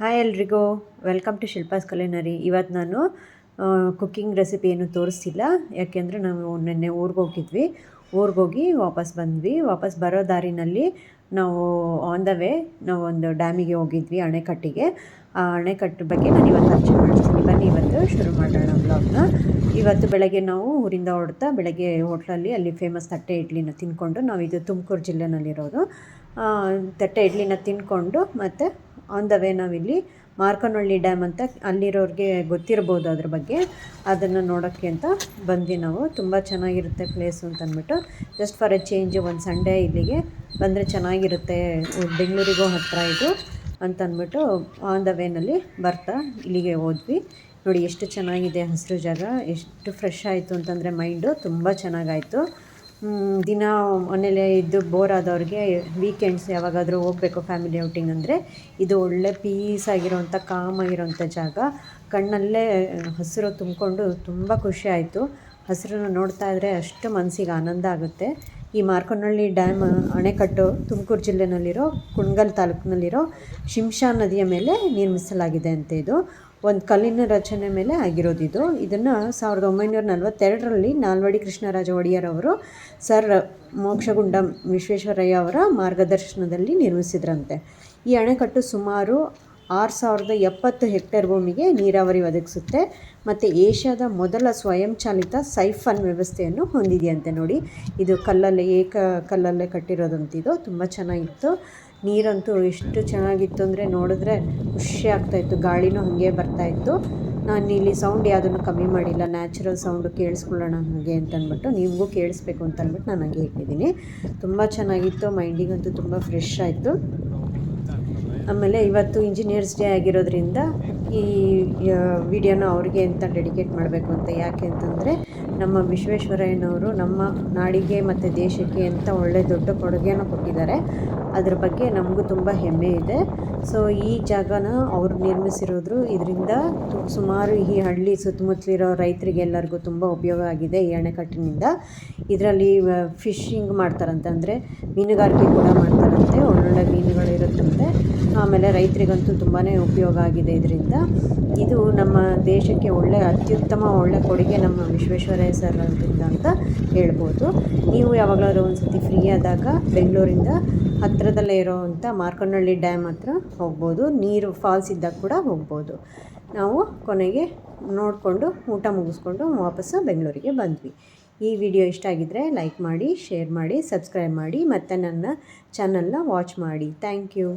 Hi ಎಲ್ರಿಗೂ. Welcome to Shilpa's culinary ಇವತ್ತು ನಾನು ಕುಕ್ಕಿಂಗ್ ರೆಸಿಪಿ ಏನು ತೋರಿಸ್ತಿಲ್ಲ. ಯಾಕೆಂದರೆ ನಾವು ನಿನ್ನೆ ಊರಿಗೆ ಹೋಗಿದ್ವಿ. ಊರಿಗೆ ಹೋಗಿ ವಾಪಸ್ ಬಂದ್ವಿ. ವಾಪಸ್ ಬರೋ ದಾರಿನಲ್ಲಿ ನಾವು ಆನ್ ದ ವೇ ನಾವು ಒಂದು ಡ್ಯಾಮಿಗೆ ಹೋಗಿದ್ವಿ, ಅಣೆಕಟ್ಟಿಗೆ. ಆ ಅಣೆಕಟ್ಟು ಬಗ್ಗೆ ನಾನು ಇವತ್ತು ಚರ್ಚೆ ಮಾಡ್ತೀನಿ. ಬನ್ನಿ ಇವತ್ತು ಶುರು ಮಾಡೋಣ ಬ್ಲಾಗ್ನ ಇವತ್ತು ಬೆಳಗ್ಗೆ ನಾವು ಊರಿಂದ ಹೊಡ್ತಾ ಬೆಳಗ್ಗೆ ಹೋಟ್ಲಲ್ಲಿ ಅಲ್ಲಿ ಫೇಮಸ್ ತಟ್ಟೆ ಇಡ್ಲಿನ ತಿಂದ್ಕೊಂಡು ನಾವು ಇದು ತುಮಕೂರು ಜಿಲ್ಲೆನಲ್ಲಿರೋದು. ತಟ್ಟೆ ಇಡ್ಲಿನ ತಿಂದ್ಕೊಂಡು ಮತ್ತು ಆನ್ ದ ವೇ ನಾವಿಲ್ಲಿ ಮಾರ್ಕನಹಳ್ಳಿ ಡ್ಯಾಮ್ ಅಂತ ಅಲ್ಲಿರೋರಿಗೆ ಗೊತ್ತಿರ್ಬೋದು ಅದ್ರ ಬಗ್ಗೆ. ಅದನ್ನು ನೋಡೋಕ್ಕೆ ಅಂತ ಬಂದ್ವಿ ನಾವು. ತುಂಬ ಚೆನ್ನಾಗಿರುತ್ತೆ ಪ್ಲೇಸು ಅಂತ ಅಂದ್ಬಿಟ್ಟು. ಜಸ್ಟ್ ಫಾರ್ ಎ ಚೇಂಜ್ ಒಂದು ಸಂಡೇ ಇಲ್ಲಿಗೆ ಬಂದರೆ ಚೆನ್ನಾಗಿರುತ್ತೆ. ಬೆಂಗಳೂರಿಗೂ ಹತ್ತಿರ ಇದು ಅಂತ ಅಂದ್ಬಿಟ್ಟು ಆನ್ ದ ವೇನಲ್ಲಿ ಬರ್ತಾ ಇಲ್ಲಿಗೆ ಹೋದ್ವಿ. ನೋಡಿ ಎಷ್ಟು ಚೆನ್ನಾಗಿದೆ ಹಸಿರು ಜಾಗ. ಎಷ್ಟು ಫ್ರೆಶ್ ಆಯಿತು ಅಂತಂದರೆ ಮೈಂಡು ತುಂಬ ಚೆನ್ನಾಗಾಯಿತು. ದಿನ ಮನೇಲೆ ಇದ್ದು ಬೋರ್ ಆದವ್ರಿಗೆ ವೀಕೆಂಡ್ಸ್ ಯಾವಾಗಾದರೂ ಹೋಗಬೇಕು ಫ್ಯಾಮಿಲಿ ಔಟಿಂಗ್ ಅಂದರೆ. ಇದು ಒಳ್ಳೆ ಪೀಸ್ ಆಗಿರೋಂಥ ಕಾಮ್ ಆಗಿರೋಂಥ ಜಾಗ. ಕಣ್ಣಲ್ಲೇ ಹಸಿರು ತುಂಬಿಕೊಂಡು ತುಂಬ ಖುಷಿ ಆಯಿತು. ಹಸಿರನ್ನು ನೋಡ್ತಾ ಇದ್ದರೆ ಅಷ್ಟು ಮನಸ್ಸಿಗೆ ಆನಂದ ಆಗುತ್ತೆ. ಈ ಮಾರ್ಕನಹಳ್ಳಿ ಡ್ಯಾಮ್ ಅಣೆಕಟ್ಟು ತುಮಕೂರು ಜಿಲ್ಲೆನಲ್ಲಿರೋ ಕುಣಗಲ್ ತಾಲೂಕಿನಲ್ಲಿರೋ ಶಿಂಷಾ ನದಿಯ ಮೇಲೆ ನಿರ್ಮಿಸಲಾಗಿದೆ ಅಂತ ಇದು. ಒಂದು ಕಲ್ಲಿನ ರಚನೆ ಮೇಲೆ ಆಗಿರೋದು ಇದು. ಇದನ್ನು ಸಾವಿರದ ಒಂಬೈನೂರ ನಲವತ್ತೆರಡರಲ್ಲಿ ನಾಲ್ವಡಿ ಕೃಷ್ಣರಾಜ ಒಡೆಯರ್ ಅವರು ಸರ್ ಮೋಕ್ಷಗುಂಡಂ ವಿಶ್ವೇಶ್ವರಯ್ಯ ಅವರ ಮಾರ್ಗದರ್ಶನದಲ್ಲಿ ನಿರ್ಮಿಸಿದ್ರಂತೆ. ಈ ಅಣೆಕಟ್ಟು ಸುಮಾರು ಆರು ಸಾವಿರದ ಎಪ್ಪತ್ತು ಹೆಕ್ಟೇರ್ ಭೂಮಿಗೆ ನೀರಾವರಿ ಒದಗಿಸುತ್ತೆ. ಮತ್ತು ಏಷ್ಯಾದ ಮೊದಲ ಸ್ವಯಂಚಾಲಿತ ಸೈಫನ್ ವ್ಯವಸ್ಥೆಯನ್ನು ಹೊಂದಿದೆಯಂತೆ ನೋಡಿ. ಇದು ಕಲ್ಲಲ್ಲೇ ಏಕ ಕಲ್ಲಲ್ಲೇ ಕಟ್ಟಿರೋದಂತಿದು ತುಂಬ ಚೆನ್ನಾಗಿತ್ತು. ನೀರಂತೂ ಎಷ್ಟು ಚೆನ್ನಾಗಿತ್ತು ಅಂದರೆ ನೋಡಿದ್ರೆ ಖುಷಿ ಆಗ್ತಾಯಿತ್ತು ಗಾಳಿನೂ ಹಾಗೆ ಬರ್ತಾಯಿತ್ತು ನಾನು ಇಲ್ಲಿ ಸೌಂಡ್ ಯಾವುದನ್ನು ಕಮ್ಮಿ ಮಾಡಿಲ್ಲ. ನ್ಯಾಚುರಲ್ ಸೌಂಡು ಕೇಳಿಸ್ಕೊಳ್ಳೋಣ ಹಾಗೆ ಅಂತಂದ್ಬಿಟ್ಟು ನಿಮಗೂ ಕೇಳಿಸ್ಬೇಕು ಅಂತ ಅಂದ್ಬಿಟ್ಟು ನಾನು ಹಾಗೆ ಇಟ್ಟಿದ್ದೀನಿ. ತುಂಬ ಚೆನ್ನಾಗಿತ್ತು. ಮೈಂಡಿಗಂತೂ ತುಂಬ ಫ್ರೆಶ್ ಆಯಿತು. ಆಮೇಲೆ ಇವತ್ತು ಇಂಜಿನಿಯರ್ಸ್ ಡೇ ಆಗಿರೋದ್ರಿಂದ ಈ ವಿಡಿಯೋನ ಅವ್ರಿಗೆ ಅಂತ ಡೆಡಿಕೇಟ್ ಮಾಡಬೇಕು ಅಂತ ಯಾಕೆ ಅಂತಂದರೆ ನಮ್ಮ ವಿಶ್ವೇಶ್ವರಯ್ಯನವರು ನಮ್ಮ ನಾಡಿಗೆ ಮತ್ತು ದೇಶಕ್ಕೆ ಅಂತ ಒಳ್ಳೆ ದೊಡ್ಡ ಕೊಡುಗೆಯನ್ನು ಕೊಟ್ಟಿದ್ದಾರೆ, ಅದ್ರ ಬಗ್ಗೆ ನಮಗೂ ತುಂಬ ಹೆಮ್ಮೆ ಇದೆ. ಸೊ ಈ ಜಾಗನ ಅವರು ನಿರ್ಮಿಸಿರೋದ್ರು ಇದರಿಂದ ಸುಮಾರು ಈ ಹಳ್ಳಿ ಸುತ್ತಮುತ್ತಲಿರೋ ರೈತರಿಗೆಲ್ಲರಿಗೂ ತುಂಬ ಉಪಯೋಗ ಆಗಿದೆ ಈ ಅಣೆಕಟ್ಟಿನಿಂದ. ಇದರಲ್ಲಿ ಫಿಶಿಂಗ್ ಮಾಡ್ತಾರಂತೆ, ಅಂದರೆ ಮೀನುಗಾರಿಕೆ ಕೂಡ ಮಾಡ್ತಾರಂತೆ, ಒಳ್ಳೊಳ್ಳೆ ಮೀನುಗಳು ಇರುತ್ತಂತೆ. ಆಮೇಲೆ ರೈತರಿಗಂತೂ ತುಂಬಾ ಉಪಯೋಗ ಆಗಿದೆ ಇದರಿಂದ. ಇದು ನಮ್ಮ ದೇಶಕ್ಕೆ ಒಳ್ಳೆಯ ಅತ್ಯುತ್ತಮ, ಒಳ್ಳೆ ಕೊಡುಗೆ ನಮ್ಮ ವಿಶ್ವೇಶ್ವರಯ್ಯ ಸರ್ ಅವರಿಂದ ಅಂತ ಹೇಳ್ಬೋದು. ನೀವು ಯಾವಾಗಲಾದ್ರೂ ಒಂದು ಸತಿ ಫ್ರೀ ಆದಾಗ ಬೆಂಗಳೂರಿಂದ ಹತ್ತಿರದಲ್ಲೇ ಇರೋವಂಥ ಮಾರ್ಕನಹಳ್ಳಿ ಡ್ಯಾಮ್ ಹತ್ರ ಹೋಗ್ಬೋದು. ನೀರು ಫಾಲ್ಸ್ ಇದ್ದಾಗ ಕೂಡ ಹೋಗ್ಬೋದು. ನಾವು ಕೊನೆಗೆ ನೋಡಿಕೊಂಡು ಊಟ ಮುಗಿಸ್ಕೊಂಡು ವಾಪಸ್ಸು ಬೆಂಗಳೂರಿಗೆ ಬಂದ್ವಿ. ಈ ವಿಡಿಯೋ ಇಷ್ಟ ಆಗಿದ್ದರೆ ಲೈಕ್ ಮಾಡಿ, ಶೇರ್ ಮಾಡಿ, ಸಬ್ಸ್ಕ್ರೈಬ್ ಮಾಡಿ ಮತ್ತು ನನ್ನ ಚಾನಲ್ನ ವಾಚ್ ಮಾಡಿ. Thank you